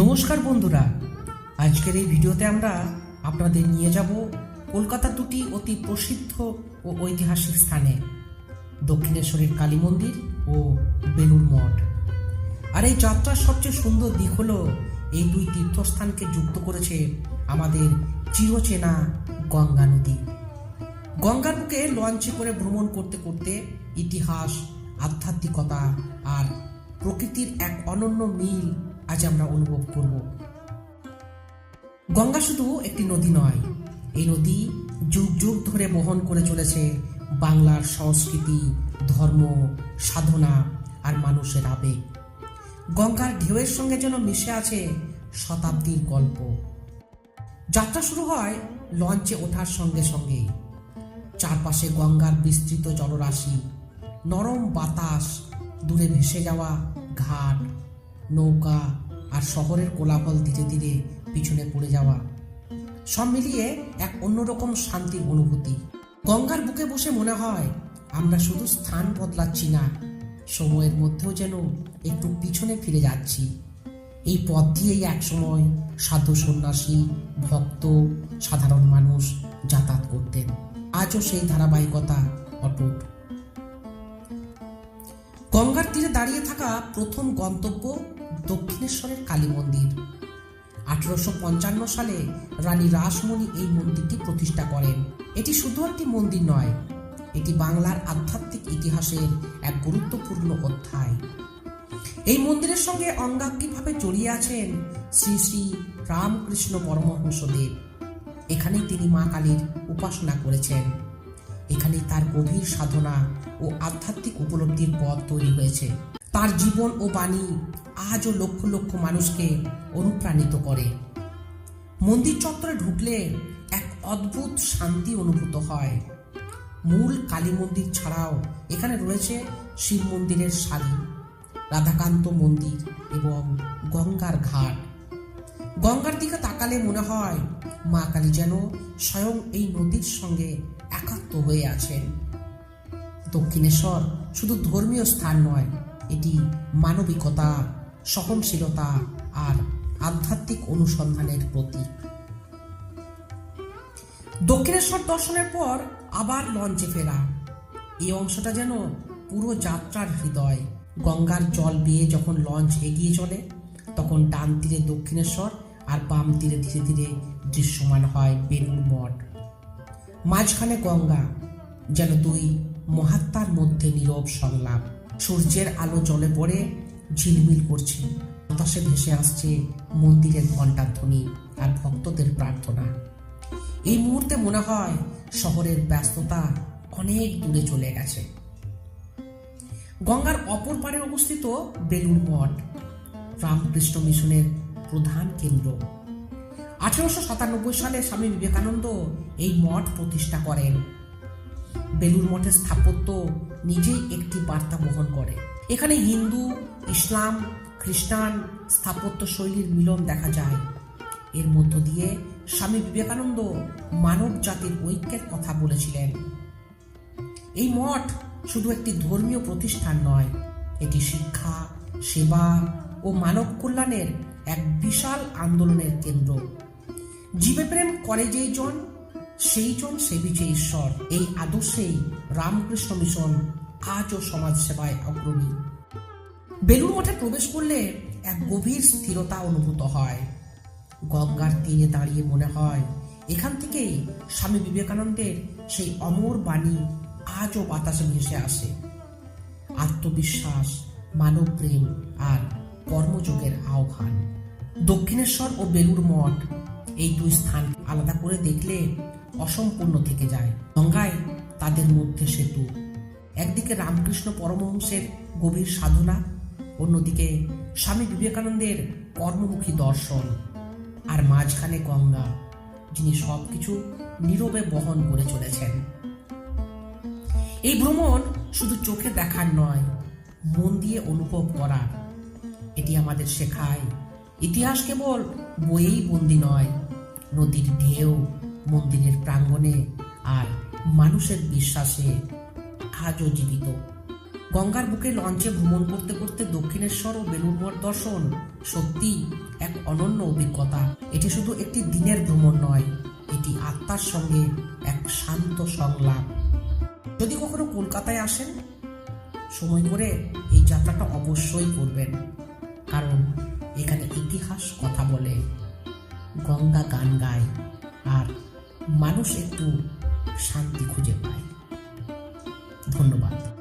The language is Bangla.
নমস্কার বন্ধুরা। আজকের এই ভিডিওতে আমরা আপনাদের নিয়ে যাব কলকাতার দুটি অতি প্রসিদ্ধ ও ঐতিহাসিক স্থানে, দক্ষিণেশ্বরের কালী মন্দির ও বেলুর মঠ। আর এই যাত্রার সবচেয়ে সুন্দর দিক হলো, এই দুই তীর্থস্থানকে যুক্ত করেছে আমাদের চিরচেনা গঙ্গা নদী। গঙ্গার বুকে লঞ্চে করে ভ্রমণ করতে করতে ইতিহাস, আধ্যাত্মিকতা আর প্রকৃতির এক অনন্য মিল আজ আমরা অনুভব করব। গঙ্গা শুধু একটি নদী নয়, এই নদী যুগ যুগ ধরে বহন করে চলেছে বাংলার সংস্কৃতি, ধর্ম, সাধনা আর মানুষের আবেগ। গঙ্গার ঢেউয়ের সঙ্গে যেন মিশে আছে শতাব্দীর গল্প। যাত্রা শুরু হয় লঞ্চে ওঠার সঙ্গে সঙ্গে। চারপাশে গঙ্গার বিস্তৃত জলরাশি, নরম বাতাস, দূরে ভেসে যাওয়া ঘাট নৌকা আর শহরের কোলাহল ধীরে ধীরে পিছনে পড়ে যাওয়া। সব মিলিয়ে এক অন্যরকম শান্তির অনুভূতি। গঙ্গার বুকে বসে মনে হয়, আমরা শুধু স্থান বদলাচ্ছি না, সময়ের মধ্যেও যেন একটু পিছনে ফিরে যাচ্ছি। এই পথ দিয়েই একসময় সাধু সন্ন্যাসী, ভক্ত, সাধারণ মানুষ যাতায়াত করতেন। আজও সেই ধারাবাহিকতা অটুট। গঙ্গার তীরে দাঁড়িয়ে থাকা প্রথম গন্তব্য দক্ষিণেশ্বরের কালী মন্দির। আঠারোশো পঞ্চান্ন সালে রানী রাসমণি এই মন্দিরটি প্রতিষ্ঠা করেন। এটি শুধু একটি মন্দির নয়, এটি বাংলার আধ্যাত্মিক ইতিহাসের এক গুরুত্বপূর্ণ অধ্যায়। এই মন্দিরের সঙ্গে অঙ্গাঙ্গিভাবে জড়িয়ে আছেন শ্রী শ্রী রামকৃষ্ণ পরমহংসদেব। এখানেই তিনি মা কালীর উপাসনা করেছেন। এখানেই তার গভীর সাধনা ও আধ্যাত্মিক উপলব্ধির পথ তৈরি হয়েছে। তার জীবন ও বাণী আজও লক্ষ লক্ষ মানুষকে অনুপ্রাণিত করে। মন্দির চত্বরে ঢুকলে এক অদ্ভুত শান্তি অনুভূত হয়। মূল কালী মন্দির ছাড়াও এখানে রয়েছে শিব মন্দিরের সারি, রাধাকান্ত মন্দির এবং গঙ্গার ঘাট। গঙ্গার দিকে তাকালে মনে হয় মা কালী যেন স্বয়ং এই নদীর সঙ্গে একাত্ম হয়ে আছেন। দক্ষিণেশ্বর শুধু ধর্মীয় স্থান নয় এটি মানবিকতা, সহনশীলতা আর আধ্যাত্মিক অনুসন্ধানের প্রতীক। দক্ষিণেশ্বর দর্শনের পর আবার লঞ্চে ফেরা। এই অংশটা যেন পুরো যাত্রার হৃদয়। গঙ্গার জল বেয়ে যখন লঞ্চ এগিয়ে চলে, তখন ডান তীরে দক্ষিণেশ্বর আর বাম তীরে ধীরে ধীরে দৃশ্যমান হয় বেলুর মঠ। মাঝখানে গঙ্গা, যেন দুই মহাত্মার মধ্যে নীরব সংলাপ। সূর্যের আলো জলে পড়ে ঝিলমিল করছে। বাতাসে ভেসে আসছে মন্দিরের ঘণ্টার ধ্বনি আর ভক্তদের প্রার্থনা। এই মুহূর্তে মনে হয় শহরের ব্যস্ততা অনেক দূরে চলে গেছে। গঙ্গার অপর পারে অবস্থিত বেলুর মঠ, রামকৃষ্ণ মিশনের প্রধান কেন্দ্র। আঠারোশো সাতানব্বই সালে স্বামী বিবেকানন্দ এই মঠ প্রতিষ্ঠা করেন। বেলুর মঠের স্থাপত্য নিজেই একটি বার্তা বহন করে। এখানে হিন্দু, ইসলাম, খ্রিস্টান স্থাপত্য শৈলীর মিলন দেখা যায়। এর মধ্য দিয়ে স্বামী বিবেকানন্দ মানব জাতির ঐক্যের কথা বলেছিলেন। এই মঠ শুধু একটি ধর্মীয় প্রতিষ্ঠান নয়, এটি শিক্ষা, সেবা ও মানব কল্যাণের এক বিশাল আন্দোলনের কেন্দ্র। জীবে প্রেম করে যেই জন সেই জন সেবিছে ঈশ্বর। এই আদর্শেই রামকৃষ্ণ মিশন আজও সমাজ সেবায় অগ্রণী। বেলুর মঠে প্রবেশ করলে এক গভীর স্থিরতা অনুভূত হয়। গঙ্গার তীরে দাঁড়িয়ে মনে হয়, এখান থেকেই স্বামী বিবেকানন্দের সেই অমর বাণী আজও বাতাসে ভেসে আসে। আত্মবিশ্বাস, মানব প্রেম আর কর্মযোগের আহ্বান। দক্ষিণেশ্বর ও বেলুর মঠ এই দুই স্থান আলাদা করে দেখলে অসম্পূর্ণ থেকে যায়। গঙ্গায় তাদের মধ্যে সেতু। একদিকে রামকৃষ্ণ পরমহংসের গভীর সাধনা, অন্যদিকে স্বামী বিবেকানন্দের কর্মমুখী দর্শন, আর মাঝখানে গঙ্গা, যিনি সবকিছু নীরবে বহন করে চলেছেন। এই ভ্রমণ শুধু চোখে দেখার নয়, মন দিয়ে অনুভব করার। এটি আমাদের শেখায়। ইতিহাস কেবল বইয়েই বন্দি নয়, নদীর ঢেউ মন্দিরের প্রাঙ্গণে আর মানুষের বিশ্বাসে আজও জীবিত। গঙ্গার বুকে লঞ্চে ভ্রমণ করতে করতে দক্ষিণেশ্বর ও বেলুড় দর্শন সত্যি এক অনন্য অভিজ্ঞতা। এটি শুধু একটি দিনের ভ্রমণ নয়, এটি আত্মার সঙ্গে এক শান্ত সংলাপ। যদি কখনো কলকাতায় আসেন, সময় করে এই যাত্রাটা অবশ্যই করবেন। কারণ এখানে ইতিহাস কথা বলে, গঙ্গা গান গায়, আর মানুষ একটু শান্তি খুঁজে পায়। ধন্যবাদ।